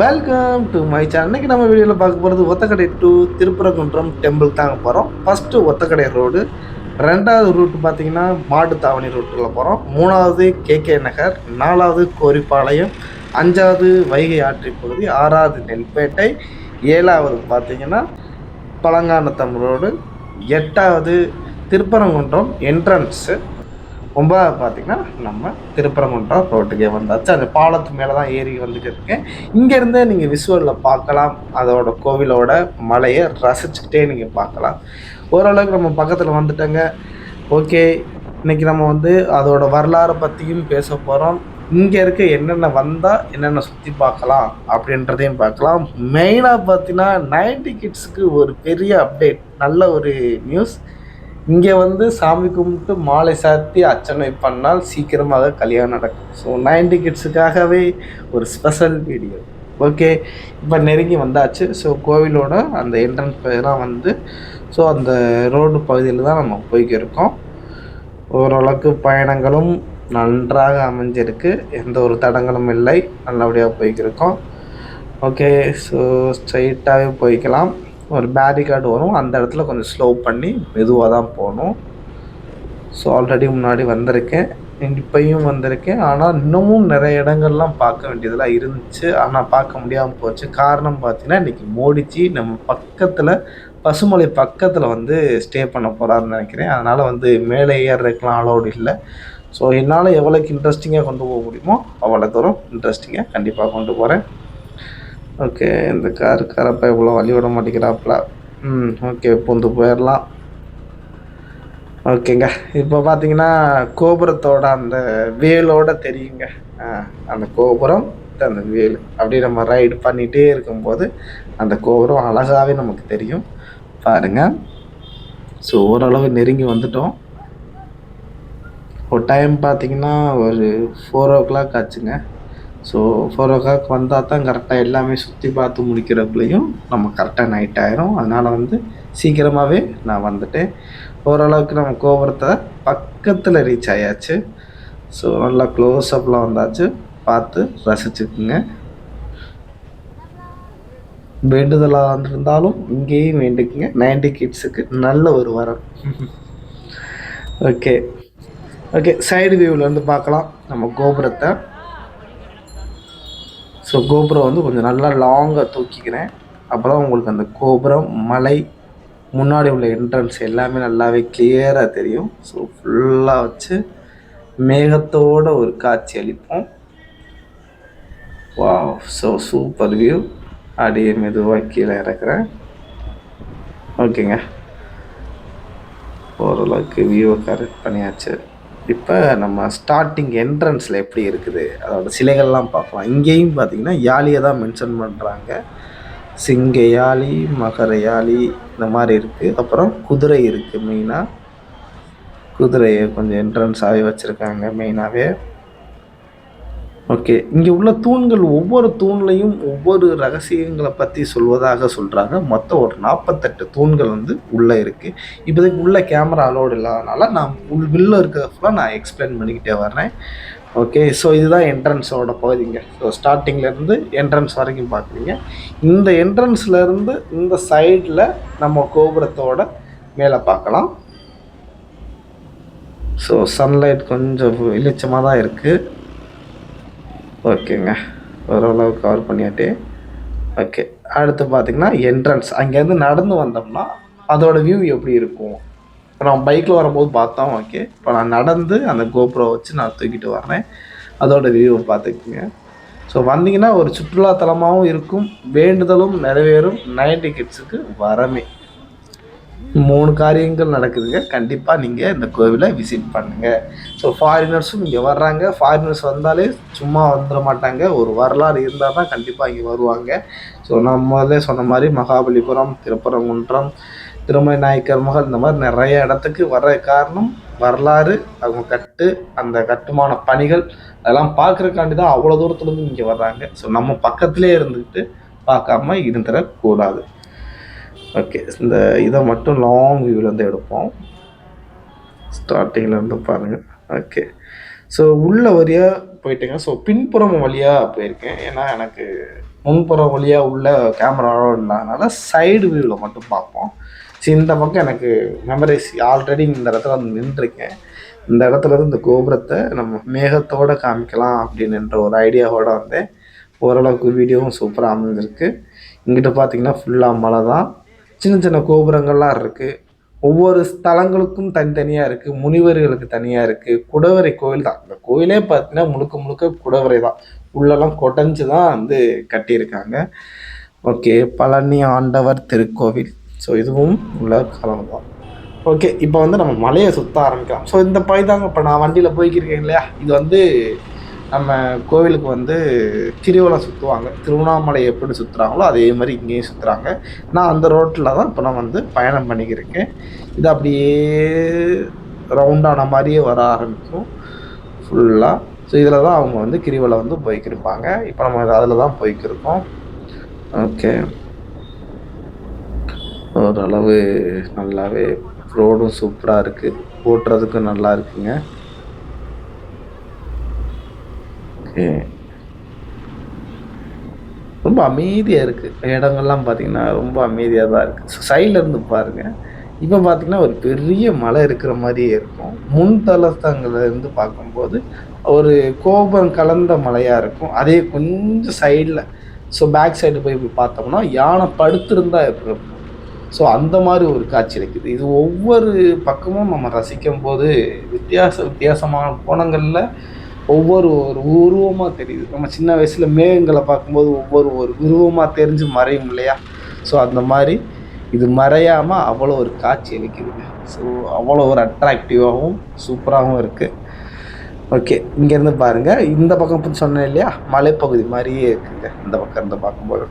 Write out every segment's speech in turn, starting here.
Welcome to my channel இன்னைக்கு நம்ம வீடியோவில் பார்க்க போகிறது ஒத்தக்கடை டு திருப்பரங்குன்றம் டெம்பிள் தாங்க போகிறோம் ஃபஸ்ட்டு ஒத்தக்கடை ரோடு ரெண்டாவது ரூட் பார்த்தீங்கன்னா மாட்டுத்தாவணி ரூட்டில் போகிறோம் மூணாவது கேகே நகர். நாலாவது கோரிப்பாளையம். அஞ்சாவது வைகை ஆற்றி பகுதி. ஆறாவது நெல்பேட்டை. ஏழாவது பார்த்தீங்கன்னா பழங்கானத்தம் ரோடு எட்டாவது திருப்பரங்குன்றம் என்ட்ரன்ஸு ஒன்பதாவது பார்த்தீங்கன்னா நம்ம திருப்பரங்குன்றம் ரோட்டுக்கே வந்தாச்சு. அந்த பாலத்து மேலே தான் ஏறி வந்துட்டு இருக்கேன் இங்கேருந்தே நீங்கள் விசுவலில் பார்க்கலாம். அதோட கோவிலோட மலையை ரசிச்சுக்கிட்டே நீங்கள் பார்க்கலாம். ஓரளவுக்கு நம்ம பக்கத்தில் வந்துட்டோங்க. ஓகே. இன்றைக்கி நம்ம வந்து அதோட வரலாறை பற்றியும் பேச போகிறோம் இங்கே இருக்க என்னென்ன வந்தால் என்னென்ன சுற்றி பார்க்கலாம் அப்படின்றதையும் பார்க்கலாம். மெயினாக பார்த்தீங்கன்னா நைன்டி கிட்ஸுக்கு ஒரு பெரிய அப்டேட் நல்ல ஒரு நியூஸ் இங்கே வந்து சாமி கும்பிட்டு மாலை சாத்தி அர்ச்சனை பண்ணால் சீக்கிரமாக கல்யாணம் நடக்கும். ஸோ நைன்டி கிட்ஸுக்காகவே ஒரு ஸ்பெஷல் வீடியோ ஓகே இப்போ நெருங்கி வந்தாச்சு. ஸோ கோவிலோட அந்த என்ட்ரன்ஸ் தான் வந்து ஸோ அந்த ரோடு பகுதியில் தான் நம்ம போய்க்கிருக்கோம் ஓரளவுக்கு பயணங்களும் நன்றாக அமைஞ்சிருக்கு. எந்த ஒரு தடங்களும் இல்லை. நல்லபடியாக போய்க்கிருக்கோம் ஓகே ஸோ ஸ்ட்ரைட்டாகவே போய்க்கலாம். ஒரு பேரிகார்டு வரும். அந்த இடத்துல கொஞ்சம் ஸ்லோ பண்ணி மெதுவாக தான் போகணும். ஸோ ஆல்ரெடி முன்னாடி வந்திருக்கேன். இப்பையும் வந்திருக்கேன். ஆனால் இன்னமும் நிறைய இடங்கள்லாம் பார்க்க வேண்டியதெல்லாம் இருந்துச்சு. ஆனால் பார்க்க முடியாமல் போச்சு. காரணம் பார்த்தீங்கன்னா இன்றைக்கி மோடிஜி நம்ம பக்கத்தில் பசுமலை பக்கத்தில் வந்து ஸ்டே பண்ண போகிறாருன்னு நினைக்கிறேன். அதனால் வந்து மேலே ஏறுறதுக்கெலாம் அலௌடு இல்லை. ஸோ என்னால் எவ்வளோக்கு இன்ட்ரெஸ்டிங்காக கொண்டு போக முடியுமோ அவ்வளோ தூரம் இன்ட்ரெஸ்டிங்காக கண்டிப்பாக கொண்டு போகிறேன் ஓகே இந்த கார் காரப்பா இவ்வளோ வழி விட மாட்டேங்கிறாப்புல ம் ஓகே பூந்து போயிடலாம் ஓகேங்க. இப்போ பார்த்தீங்கன்னா கோபுரத்தோட அந்த வேலோட தெரியுங்க. அந்த கோபுரம் அந்த வேல். அப்படியே நம்ம ரைடு பண்ணிகிட்டே இருக்கும்போது அந்த கோபுரம் அழகாகவே நமக்கு தெரியும். பாருங்கள் ஸோ ஓரளவு நெருங்கி வந்துட்டோம். ஒரு டைம் பார்த்தீங்கன்னா ஒரு ஃபோர் ஓ கிளாக் ஆச்சுங்க. ஸோ ஃபோர் ஓ கிளாக் வந்தால் தான் கரெக்டாக எல்லாமே சுற்றி பார்த்து முடிக்கிறப்பலையும் நம்ம கரெக்டாக நைட் ஆயிரும். அதனால் வந்து சீக்கிரமாகவே நான் வந்துட்டேன். ஓரளவுக்கு நம்ம கோபுரத்தை பக்கத்தில் ரீச் ஆயாச்சு. ஸோ நல்லா க்ளோஸ் அப்லாம் வந்தாச்சு. பார்த்து ரசிச்சுக்குங்க. வேண்டுதலாக வந்திருந்தாலும் இங்கேயும் வேண்டிக்குங்க. நைன்டி கிட்ஸுக்கு நல்ல ஒரு வரம். ஓகே ஓகே சைடு வியூவிலேருந்து பார்க்கலாம். நம்ம கோபுரத்தை ஸோ கோபுரம் வந்து கொஞ்சம் நல்லா லாங்காக தூக்கிக்கிறேன். அப்போ தான் உங்களுக்கு அந்த கோபுரம் மலை முன்னாடி உள்ள என்ட்ரன்ஸ் எல்லாமே நல்லாவே கிளியராக தெரியும். ஸோ ஃபுல்லாக வச்சு மேகத்தோட ஒரு காட்சி அளிப்போம். வா ஸோ சூப்பர் வியூ அப்படியே மெதுவாக கீழே இறக்குறேன். ஓகேங்க ஓரளவுக்கு வியூவை கரெக்ட் பண்ணியாச்சு. இப்போ நம்ம ஸ்டார்டிங் என்ட்ரன்ஸில் எப்படி இருக்குது? அதோட சிலைகள்லாம் பார்க்கலாம். இங்கேயும் பார்த்தீங்கன்னா யாழியை தான் மென்ஷன் பண்ணுறாங்க சிங்க யாழி மகர யாழி இந்த மாதிரி இருக்குது அப்புறம் குதிரை இருக்குது மெயினாக குதிரையை கொஞ்சம் என்ட்ரன்ஸாகவே வச்சுருக்காங்க மெயினாகவே ஓகே. இங்கே உள்ள தூண்கள் ஒவ்வொரு தூண்லையும் ஒவ்வொரு ரகசியங்களை பற்றி சொல்வதாக சொல்கிறாங்க மொத்தம் ஒரு நாற்பத்தெட்டு தூண்கள் வந்து உள்ளே இருக்குது இப்போதைக்கு உள்ள கேமரா அலோடு இல்லாதனால நான் உள் உள்ளே இருக்கிறத ஃபுல்லாக நான் எக்ஸ்பிளைன் பண்ணிக்கிட்டே வர்றேன். ஓகே. ஸோ இதுதான் என்ட்ரன்ஸோட பகுதிங்க ஸோ ஸ்டார்டிங்லேருந்து என்ட்ரன்ஸ் வரைக்கும் பார்க்குறீங்க. இந்த என்ட்ரன்ஸ்லேருந்து இந்த சைடில் நம்ம கோபுரத்தோட மேலே பார்க்கலாம். ஸோ சன்லைட் கொஞ்சம் வெளிச்சமாக தான் இருக்குது ஓகேங்க. ஓரளவு கவர் பண்ணியாட்டி ஓகே. அடுத்து பார்த்திங்கன்னா என்ட்ரன்ஸ் அங்கேருந்து நடந்து வந்தோம்னா அதோடய வியூ எப்படி இருக்கும்? இப்போ நான் பைக்கில் வரும்போது பார்த்தோம் ஓகே இப்போ நான் நடந்து அந்த கோபுரம் வச்சு நான் தூக்கிட்டு வரேன் அதோட வியூவை பார்த்துக்குங்க. ஸோ வந்தீங்கன்னா ஒரு சுற்றுலாத்தலமாகவும் இருக்கும். வேண்டுதலும் நிறைவேறும். நைன்டி கிட்ஸுக்கு வரமே. மூணு காரியங்கள் நடக்குதுங்க. கண்டிப்பாக நீங்கள் இந்த கோவிலை விசிட் பண்ணுங்கள் ஸோ ஃபாரினர்ஸும் இங்கே வர்றாங்க. ஃபாரினர்ஸ் வந்தாலே சும்மா வந்துட மாட்டாங்க. ஒரு வரலாறு இருந்தால் தான் கண்டிப்பாக இங்கே வருவாங்க. ஸோ நம்ம முதல்ல சொன்ன மாதிரி மகாபலிபுரம் திருப்பரங்குன்றம் திருமலை நாயக்கர் மகள் இந்த மாதிரி நிறைய இடத்துக்கு வர்ற காரணம் வரலாறு அவங்க கட்டு அந்த கட்டுமான பணிகள் அதெல்லாம் பார்க்குறக்காண்டி தான் அவ்வளோ தூரத்துலேருந்து இங்கே வர்றாங்க. ஸோ நம்ம பக்கத்துலேயே இருந்துக்கிட்டு பார்க்காம இருந்துடக்கூடாது ஓகே இந்த இதை மட்டும் லாங் வியூவிலேருந்து எடுப்போம். ஸ்டார்டிங்லேருந்து பாருங்கள் ஓகே ஸோ உள்ள வழியாக போயிட்டேங்க. ஸோ பின்புறம் வழியாக போயிருக்கேன். ஏன்னா எனக்கு முன்புறம் வழியாக உள்ள கேமராவும் இல்லாதனால சைடு வியூவில் மட்டும் பார்ப்போம். சரி இந்த பக்கம் எனக்கு மெமரிஸ் ஆல்ரெடி இந்த இடத்துல வந்து நின்றுருக்கேன். இந்த இடத்துல இருந்து இந்த கோபுரத்தை நம்ம மேகத்தோடு காமிக்கலாம் அப்படின்ற ஒரு ஐடியாவோடு வந்தேன். ஓரளவுக்கு வீடியோவும் சூப்பராக அமைஞ்சிருக்கு. இங்கிட்ட பார்த்தீங்கன்னா ஃபுல்லாக மழை தான். சின்ன சின்ன கோபுரங்கள்லாம் இருக்குது ஒவ்வொரு ஸ்தலங்களுக்கும் தனித்தனியாக இருக்குது முனிவர்களுக்கு தனியாக இருக்குது குடவரை கோயில் தான். இந்த கோயிலே பார்த்தீங்கன்னா முழுக்க முழுக்க குடவரை தான். உள்ளெல்லாம் கொடைஞ்சு தான் வந்து கட்டியிருக்காங்க. ஓகே பழனி ஆண்டவர் திருக்கோவில். ஸோ இதுவும் உள்ள காலம் தான். ஓகே இப்போ வந்து நம்ம மலையை சுற்ற ஆரம்பிக்கலாம். ஸோ இந்த பைதாங்க இப்போ நான் வண்டியில் போய்க்கிருக்கேன் இல்லையா? இது வந்து நம்ம கோவிலுக்கு வந்து கிரிவலம் சுற்றுவாங்க திருவண்ணாமலை எப்படி சுற்றுறாங்களோ அதே மாதிரி இங்கேயும் சுற்றுறாங்க நான் அந்த ரோட்டில் தான் இப்போ நான் வந்து பயணம் பண்ணிக்கிருக்கேன். இது அப்படியே ரவுண்டான மாதிரியே வர ஆரம்பிக்கும். ஃபுல்லாக ஸோ இதில் தான் அவங்க வந்து கிரிவலம் வந்து போய்க்கிருப்பாங்க. இப்போ நம்ம அதில் தான் போய்க்கிருக்கோம். ஓகே ஓரளவு நல்லாவே ரோடும் சூப்பராக இருக்குது ஓட்டுறதுக்கும் நல்லா இருக்குங்க. ஓகே ரொம்ப அமைதியாக இருக்குது இடங்கள்லாம் பார்த்தீங்கன்னா ரொம்ப அமைதியாக தான் இருக்குது ஸோ சைடில் இருந்து பாருங்கள் இப்போ பார்த்தீங்கன்னா ஒரு பெரிய மலை இருக்கிற மாதிரியே இருக்கும். முன் தளத்தங்களில் பார்க்கும்போது ஒரு கோபம் கலந்த மலையாக இருக்கும். அதே கொஞ்சம் சைடில் ஸோ பேக் சைடு போய் போய் பார்த்தோம்னா யானை படுத்திருந்தா எப்படி இருக்கும்? ஸோ அந்த மாதிரி ஒரு காட்சி இருக்குது. இது ஒவ்வொரு பக்கமும் நம்ம ரசிக்கும் போது வித்தியாச வித்தியாசமான கோணங்களில் ஒவ்வொரு ஒரு உருவமாக தெரியுது. நம்ம சின்ன வயசில் மேகங்களை பார்க்கும்போது ஒவ்வொரு ஒரு உருவமாக தெரிஞ்சு மறையும் இல்லையா? ஸோ அந்த மாதிரி இது மறையாமல் அவ்வளோ ஒரு காட்சி அளிக்குதுங்க. ஸோ அவ்வளோ ஒரு அட்ராக்டிவாகவும் சூப்பராகவும் இருக்குது ஓகே இங்கேருந்து பாருங்கள் இந்த பக்கம் சொன்னேன் இல்லையா? மலைப்பகுதி மாதிரியே இருக்குங்க. இந்த பக்கம் இருந்து பார்க்கும்போது.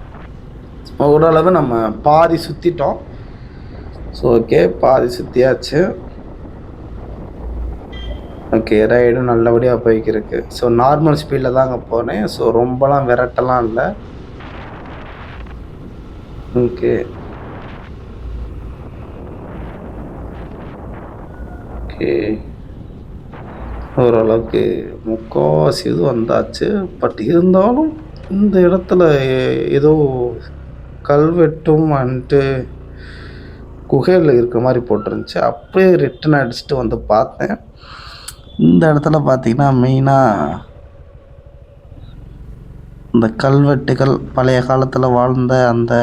ஓரளவு நம்ம பாதி சுற்றிட்டோம் ஸோ ஓகே பாதி சுற்றியாச்சு ஓகே ரைடும் நல்லபடியாக போய்க்கிருக்கு. ஸோ நார்மல் ஸ்பீடில் தாங்க போனேன். ஸோ ரொம்பலாம் விரட்டலாம் இல்லை. ஓகே. ஓகே. ஓரளவுக்கு முக்கால்வாசி இது வந்தாச்சு. பட் இருந்தாலும் இந்த இடத்துல ஏதோ கல்வெட்டும் வந்துட்டு குகையில் இருக்கிற மாதிரி போட்டிருந்துச்சு. அப்படியே ரிட்டன் அடிச்சுட்டு வந்து பார்த்தேன். இந்த இடத்துல பார்த்தீங்கன்னா மெயினாக இந்த கல்வெட்டுகள் பழைய காலத்தில் வாழ்ந்த அந்த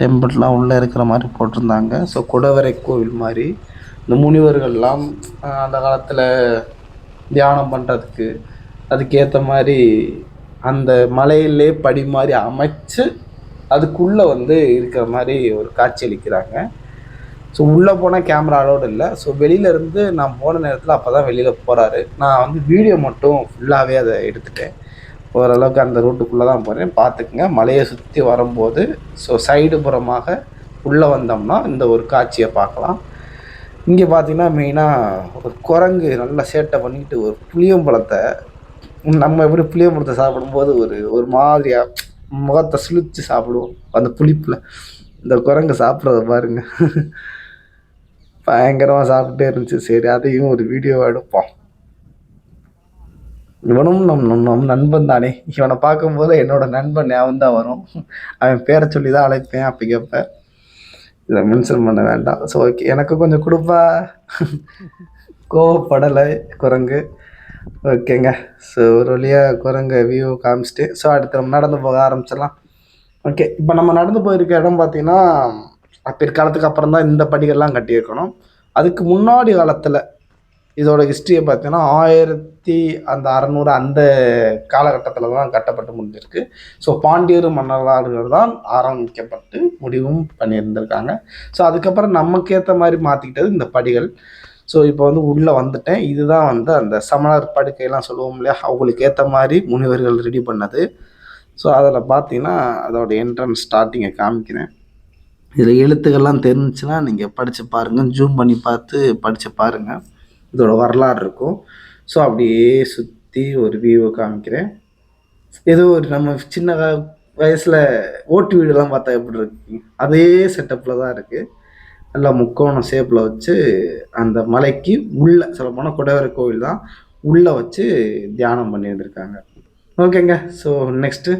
டெம்பிள்லாம் உள்ளே இருக்கிற மாதிரி போட்டிருந்தாங்க. ஸோ குடவரை கோவில் மாதிரி இந்த முனிவர்கள்லாம் அந்த காலத்தில் தியானம் பண்ணுறதுக்கு அதுக்கேற்ற மாதிரி அந்த மலையிலே படி மாதிரி அமைச்சு அதுக்குள்ளே வந்து இருக்கிற மாதிரி ஒரு காட்சி அளிக்கிறாங்க. ஸோ உள்ளே போனால் கேமரா அலோடு இல்லை. ஸோ வெளியிலேருந்து நான் போன நேரத்தில் அப்போ தான் வெளியில் போகிறாரு நான் வந்து வீடியோ மட்டும் ஃபுல்லாகவே அதை எடுத்துட்டேன். ஓரளவுக்கு அந்த ரூட்டுக்குள்ளே தான் போகிறேன் பார்த்துக்குங்க. மலையை சுற்றி வரும்போது ஸோ சைடு புறமாக உள்ளே வந்தோம்னா இந்த ஒரு காட்சியை பார்க்கலாம். இங்கே பார்த்தீங்கன்னா மெயினாக ஒரு குரங்கு நல்லா சேட்டை பண்ணிக்கிட்டு ஒரு புளியம்பழத்தை நம்ம எப்படி புளியம்பழத்தை சாப்பிடும்போது ஒரு ஒரு மாதிரியாக முகத்தை சுழித்து சாப்பிடுவோம். அந்த புளிப்பில். இந்த குரங்கு சாப்பிட்றத பாருங்கள் பயங்கரமாக சாப்பிட்டே இருந்துச்சு. சரி அதையும் ஒரு வீடியோ எடுப்போம். இவனும் நம் நம் நம் நண்பன் தானே. இவனை பார்க்கும்போது என்னோட நண்பன் ஞாபகம் தான் வரும். அவன் பேரை சொல்லி தான் அழைப்பேன் அப்படி கேட்பேன் இதை மென்ஷன் பண்ண வேண்டாம். ஸோ ஓகே எனக்கு கொஞ்சம் கொடுப்பா. கோவப்படலை குரங்கு. ஓகேங்க ஸோ ஒரு வழியாக குரங்கு வியூ காமிச்சிட்டு ஸோ அடுத்து நம்ம நடந்து போக ஆரம்பிச்சிடலாம். ஓகே இப்போ நம்ம நடந்து போயிருக்க இடம் பார்த்தீங்கன்னா பிற்காலத்துக்கு அப்புறம் தான் இந்த படிகள்லாம் கட்டியிருக்கணும். அதுக்கு முன்னாடி காலத்தில் இதோட ஹிஸ்ட்ரியை பார்த்தீங்கன்னா ஆயிரத்தி அந்த அறநூறு அந்த காலகட்டத்தில் தான் கட்டப்பட்டு முடிஞ்சிருக்கு. ஸோ பாண்டியர் மன்னர்களால் தான் ஆரம்பிக்கப்பட்டு முடிவும் பண்ணியிருந்திருக்காங்க. ஸோ அதுக்கப்புறம் நமக்கு ஏற்ற மாதிரி மாற்றிக்கிட்டது இந்த படிகள். ஸோ இப்போ வந்து உள்ளே வந்துட்டேன். இதுதான் வந்து அந்த சமணர் படுக்கையெல்லாம் சொல்லுவோம் இல்லையா? அவங்களுக்கு ஏற்ற மாதிரி முனிவர்கள் ரெடி பண்ணது. ஸோ அதில் பார்த்தீங்கன்னா அதோட என்ட்ரன்ஸ் ஸ்டார்டிங்கை காமிக்கிறேன். இதில் எழுத்துக்கள்லாம் தெரிஞ்சுன்னா நீங்கள் படித்து பாருங்கள் ஜூம் பண்ணி பார்த்து படித்து பாருங்கள் இதோட வரலாறு இருக்கும். ஸோ அப்படியே சுற்றி ஒரு வியூவை காமிக்கிறேன். ஏதோ ஒரு நம்ம சின்ன வயசில் ஓட்டு வீடுலாம் பார்த்தா எப்படி இருக்கு? அதே செட்டப்பில் தான் இருக்குது நல்லா முக்கோணம் ஷேப்பில் வச்சு அந்த மலைக்கு உள்ளே சொல்லப்போனால் குடைவரை கோவில் தான் உள்ளே வச்சு தியானம் பண்ணியிருந்திருக்காங்க ஓகேங்க ஸோ நெக்ஸ்ட்டு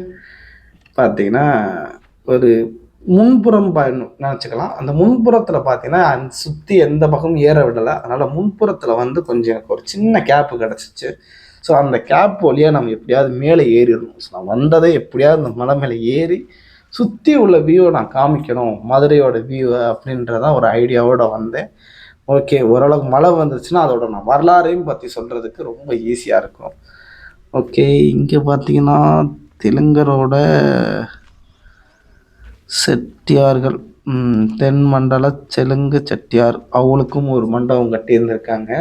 பார்த்தீங்கன்னா ஒரு முன்புறம் பயணம் நினச்சிக்கலாம். அந்த முன்புறத்தில் பார்த்தீங்கன்னா சுற்றி எந்த பக்கமும் ஏற விடலை. அதனால் முன்புறத்தில் வந்து கொஞ்சம் எனக்கு ஒரு சின்ன கேப்பு கிடச்சிச்சு. ஸோ அந்த கேப் வழியாக நம்ம எப்படியாவது மேலே ஏறிடணும். ஸோ நான் வந்ததே எப்படியாவது அந்த மலை மேலே ஏறி சுற்றி உள்ள வியூவை நான் காமிக்கணும். மதுரையோட வியூவை அப்படின்றதான் ஒரு ஐடியாவோட வந்தேன். ஓகே ஓரளவுக்கு மழை வந்துச்சுன்னா அதோட நான் வரலாறையும் பற்றி சொல்கிறதுக்கு ரொம்ப ஈஸியாக இருக்கும். ஓகே இங்கே பார்த்தீங்கன்னா தெலுங்கரோட செட்டியார்கள். தென் மண்டல தெலுங்கு செட்டியார். அவங்களுக்கும் ஒரு மண்டபம் கட்டியிருந்திருக்காங்க.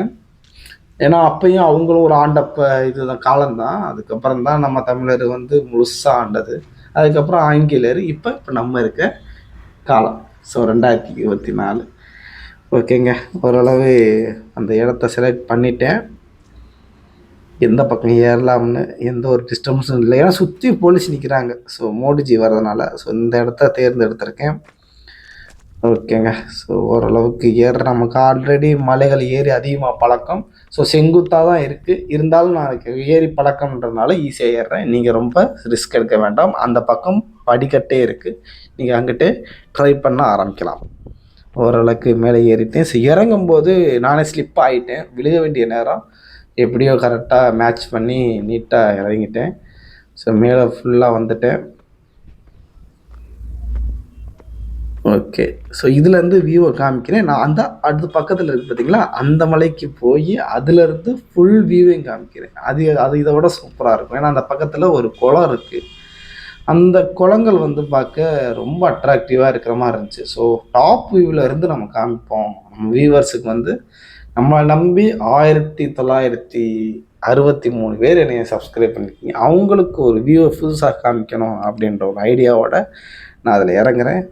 ஏன்னா அப்பையும் அவங்களும் ஒரு ஆண்டப்ப இதுதான் காலம்தான். அதுக்கப்புறம் தான் நம்ம தமிழர் வந்து முழுசாக ஆண்டது. அதுக்கப்புறம் ஆங்கிலேயர். இப்போ இப்போ நம்ம இருக்க காலம். ஸோ ரெண்டாயிரத்தி இருபத்தி நாலு. ஓகேங்க ஓரளவு அந்த இடத்த செலக்ட் பண்ணிட்டேன். எந்த பக்கம் ஏறலாம்னு எந்த ஒரு டிஸ்டர்பன்ஸும் இல்லை. ஏன்னா சுற்றி போலீஸ் நிற்கிறாங்க ஸோ மோடிஜி வர்றதுனால ஸோ இந்த இடத்த தேர்ந்தெடுத்திருக்கேன். ஓகேங்க. ஸோ ஓரளவுக்கு ஏற நமக்கு ஆல்ரெடி மலைகள் ஏறி அதிகமாக பழக்கம். ஸோ செங்குத்தாக தான் இருக்குது இருந்தாலும் நான் ஏறி பழக்கம்ன்றதுனால ஈஸியாக ஏறுறேன். நீங்கள் ரொம்ப ரிஸ்க் எடுக்க வேண்டாம். அந்த பக்கம் படிக்கட்டே இருக்குது நீங்கள் அங்கிட்டு ட்ரை பண்ண ஆரம்பிக்கலாம். ஓரளவுக்கு மேலே ஏறிட்டேன். ஸோ இறங்கும்போது நானே ஸ்லிப் ஆகிட்டேன் விழுக வேண்டிய நேரம் எப்படியோ கரெக்டாக மேட்ச் பண்ணி நீட்டாக இறங்கிட்டேன். ஸோ மேலே ஃபுல்லாக வந்துட்டேன். ஓகே ஸோ இதுலேருந்து வியூவை காமிக்கிறேன். நான் அந்த அடுத்த பக்கத்தில் இருக்குது பார்த்தீங்களா அந்த மலைக்கு போய் அதுலேருந்து ஃபுல் வியூவையும் காமிக்கிறேன். அது அது இதை விட சூப்பராக இருக்கும். ஏன்னா அந்த பக்கத்தில் ஒரு குளம் இருக்குது அந்த குளங்கள் வந்து பார்க்க ரொம்ப அட்ராக்டிவாக இருக்கிற மாதிரி இருந்துச்சு. ஸோ டாப் வியூவில் இருந்து நம்ம காமிப்போம். நம்ம வியூவர்ஸுக்கு வந்து நம்மளை நம்பி ஆயிரத்தி தொள்ளாயிரத்தி அறுபத்தி மூணு பேர் என்னைய சப்ஸ்கிரைப் பண்ணியிருக்கீங்க அவங்களுக்கு ஒரு வியூவை புதுசாக காமிக்கணும் அப்படின்ற ஒரு ஐடியாவோட நான் அதில் இறங்குறேன்.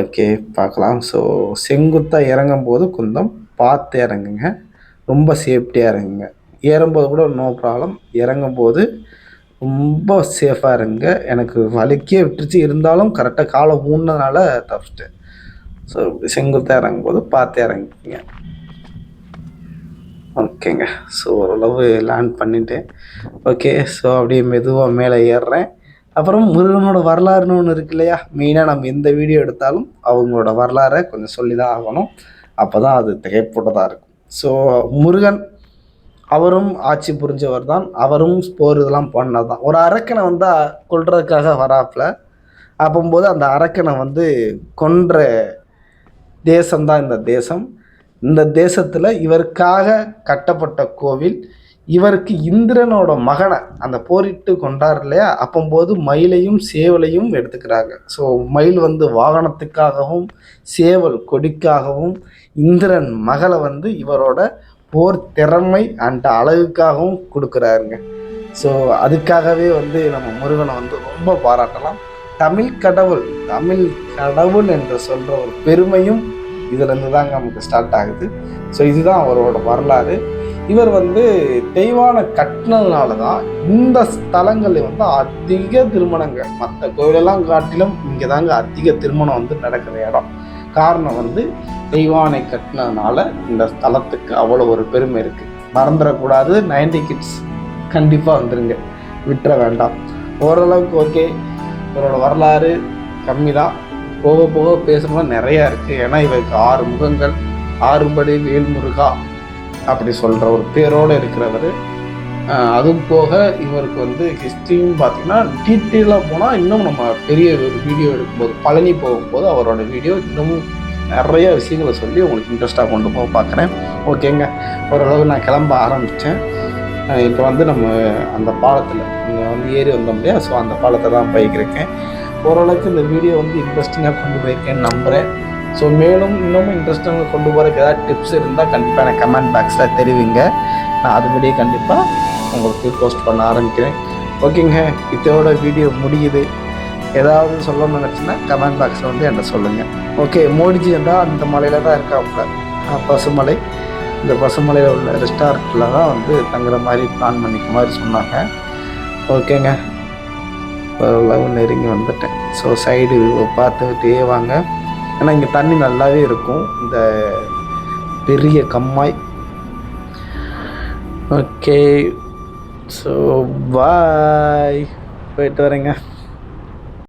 ஓகே பார்க்கலாம். ஸோ செங்குத்தாக இறங்கும் போது கொஞ்சம் பார்த்து இறங்குங்க. ரொம்ப சேஃப்டியாக இறங்குங்க ஏறும்போது கூட நோ ப்ராப்ளம் இறங்கும்போது ரொம்ப சேஃபாக இருங்க. எனக்கு வலிக்கே விட்டுருச்சு. இருந்தாலும் கரெக்டாக காலை ஊன்னதுனால தப்பிச்சிட்டேன். ஸோ செங்குத்தாக இறங்கும்போது பார்த்து இறங்கிக்கிங்க. ஓகேங்க. ஸோ ஓரளவு லேண்ட் பண்ணிட்டேன். ஓகே ஸோ அப்படியே மெதுவாக மேலே ஏறுறேன். அப்புறம் முருகனோட வரலாறுன்னு ஒன்று இருக்கு இல்லையா? மெயினாக நம்ம எந்த வீடியோ எடுத்தாலும் அவங்களோட வரலாறை கொஞ்சம் சொல்லி தான் ஆகணும். அப்போ தான் அது திகைப்பட்டதாக இருக்கும். ஸோ முருகன் அவரும் ஆட்சி புரிஞ்சவர் தான். அவரும் போர் இதெல்லாம் பண்ணது தான். ஒரு அரக்கனை வந்தால் கொள்றதுக்காக வராப்புல. அப்போம்போது அந்த அரக்கனை வந்து கொன்ற தேசம்தான் இந்த தேசம். இந்த தேசத்தில் இவருக்காக கட்டப்பட்ட கோவில் இவருக்கு இந்திரனோட மகனை அந்த போரிட்டு கொண்டார் இல்லையா? அப்போம்போது மயிலையும் சேவலையும் எடுத்துக்கிறாங்க. ஸோ மயில் வந்து வாகனத்துக்காகவும் சேவல் கொடிக்காகவும் இந்திரன் மகளை வந்து இவரோட போர் திறமை அண்ட் அழகுக்காகவும் கொடுக்குறாருங்க. ஸோ அதுக்காகவே வந்து நம்ம முருகனை வந்து ரொம்ப பாராட்டலாம். தமிழ் கடவுள் தமிழ் கடவுள் என்று சொல்கிற ஒரு பெருமையும் இதுலேருந்து தாங்க நமக்கு ஸ்டார்ட் ஆகுது. ஸோ இதுதான் அவரோட வரலாறு. இவர் வந்து தெய்வானை கட்டினதுனால தான் இந்த ஸ்தலங்களில் வந்து அதிக திருமணங்கள் மற்ற கோயிலெல்லாம் காட்டிலும் இங்கே தாங்க அதிக திருமணம் வந்து நடக்கிற இடம். காரணம் வந்து தெய்வானை கட்டினதுனால இந்த ஸ்தலத்துக்கு அவ்வளோ ஒரு பெருமை இருக்குது மறந்துடக்கூடாது. நைன்டி கிட்ஸ் கண்டிப்பாக வந்துருங்க. விட்டுற வேண்டாம். ஓரளவுக்கு ஓகே இவரோட வரலாறு கம்மி தான் போக போக பேசும்போது நிறையா இருக்குது ஏன்னா இவருக்கு ஆறு முகங்கள் ஆறுபடி வேல்முருகா அப்படி சொல்கிற ஒரு பேரோடு இருக்கிறவர். அதுவும் போக இவருக்கு வந்து ஹிஸ்ட்ரியும் பார்த்தீங்கன்னா டீட்டெயிலாக போனால் இன்னும் நம்ம பெரிய ஒரு வீடியோ எடுக்கும்போது பழனி போகும்போது அவரோட வீடியோ இன்னமும் நிறைய விஷயங்களை சொல்லி உங்களுக்கு இன்ட்ரெஸ்ட்டாக கொண்டு போக பார்க்குறேன் ஓகேங்க ஓரளவு நான் கிளம்ப ஆரம்பித்தேன் இப்போ வந்து நம்ம அந்த பாலத்தில் இங்கே வந்து ஏறி வந்தோம் இல்லையா? ஸோ அந்த பாலத்தை தான் போய்க்கிருக்கேன் ஓரளவுக்கு இந்த வீடியோ வந்து இன்ட்ரெஸ்டிங்காக கொண்டு போயிருக்கேன்னு நம்புகிறேன் ஸோ மேலும் இன்னமும் இன்ட்ரெஸ்டிங்காக கொண்டு போகிறதுக்கு ஏதாவது டிப்ஸ் இருந்தால் கண்டிப்பாக எனக்கு கமெண்ட் பாக்ஸில் தெரிவிங்க. நான் அதுபடியே கண்டிப்பாக உங்களுக்கு போஸ்ட் பண்ண ஆரம்பிக்கிறேன். ஓகேங்க இதோட வீடியோ முடியுது. ஏதாவது சொல்லணும்னு நினச்சின்னா கமெண்ட் பாக்ஸில் வந்து என்கிட்ட சொல்லுங்கள் ஓகே மோடிஜி என்றால் அந்த மலையில் தான் இருக்காப்புல. அஹ் பசுமலை. இந்த பசுமலையில் உள்ள ரெஸ்டாரண்ட்டில் தான் வந்து தங்குற மாதிரி பிளான் பண்ணிக்க மாதிரி சொன்னாங்க ஓகேங்க ஓரளவு நெருங்கி வந்துட்டேன். ஸோ சைடு பார்த்துக்கிட்டே வாங்க. ஏன்னா இங்கே தண்ணி நல்லாவே இருக்கும். இந்த பெரிய கம்மாய். ஓகே ஸோ பாய் போயிட்டு வரேங்க.